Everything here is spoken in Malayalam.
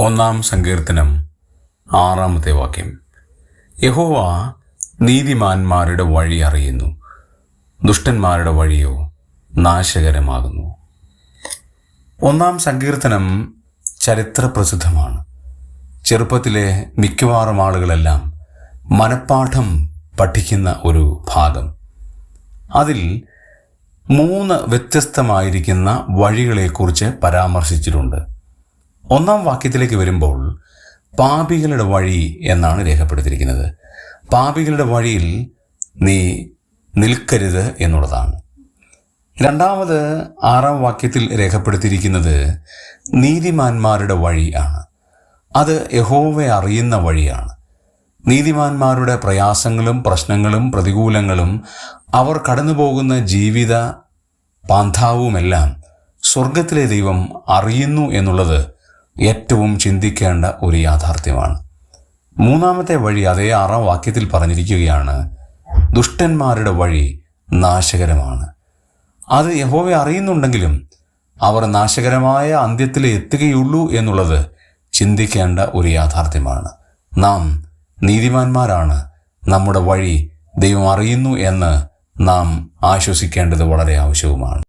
ഒന്നാം സങ്കീർത്തനം ആറാമത്തെ വാക്യം. യഹോവ നീതിമാന്മാരുടെ വഴി അറിയുന്നു. ദുഷ്ടന്മാരുടെ വഴിയോ നാശകരമാകുന്നു. ഒന്നാം സങ്കീർത്തനം ചരിത്രപ്രസിദ്ധമാണ്. ചെറുപ്പത്തിലെ മിക്കവാറും ആളുകളെല്ലാം മനപ്പാഠം പഠിക്കുന്ന ഒരു ഭാഗം. അതിൽ മൂന്ന് വ്യത്യസ്തമായിരിക്കുന്ന വഴികളെക്കുറിച്ച് പരാമർശിച്ചിട്ടുണ്ട്. ഒന്നാം വാക്യത്തിലേക്ക് വരുമ്പോൾ പാപികളുടെ വഴി എന്നാണ് രേഖപ്പെടുത്തിയിരിക്കുന്നത്. പാപികളുടെ വഴിയിൽ നീ നിൽക്കരുത് എന്നുള്ളതാണ്. രണ്ടാമത് ആറാം വാക്യത്തിൽ രേഖപ്പെടുത്തിയിരിക്കുന്നത് നീതിമാന്മാരുടെ വഴി ആണ്. അത് യഹോവയെ അറിയുന്ന വഴിയാണ്. നീതിമാന്മാരുടെ പ്രയാസങ്ങളും പ്രശ്നങ്ങളും പ്രതികൂലങ്ങളും അവർ കടന്നുപോകുന്ന ജീവിത പാന്താവുമെല്ലാം സ്വർഗത്തിലെ ദൈവം അറിയുന്നു എന്നുള്ളത് ഏറ്റവും ചിന്തിക്കേണ്ട ഒരു യാഥാർത്ഥ്യമാണ്. മൂന്നാമത്തെ വഴി അതേ ആറാം വാക്യത്തിൽ പറഞ്ഞിരിക്കുകയാണ് ദുഷ്ടന്മാരുടെ വഴി നാശകരമാണ്. അത് യഹോവെ അറിയുന്നുണ്ടെങ്കിലും അവർ നാശകരമായ അന്ത്യത്തിൽ എത്തുകയുള്ളൂ എന്നുള്ളത് ചിന്തിക്കേണ്ട ഒരു യാഥാർത്ഥ്യമാണ്. നാം നീതിമാന്മാരാണ് നമ്മുടെ വഴി ദൈവം അറിയുന്നു എന്ന് നാം ആശ്വസിക്കേണ്ടത് വളരെ ആവശ്യവുമാണ്.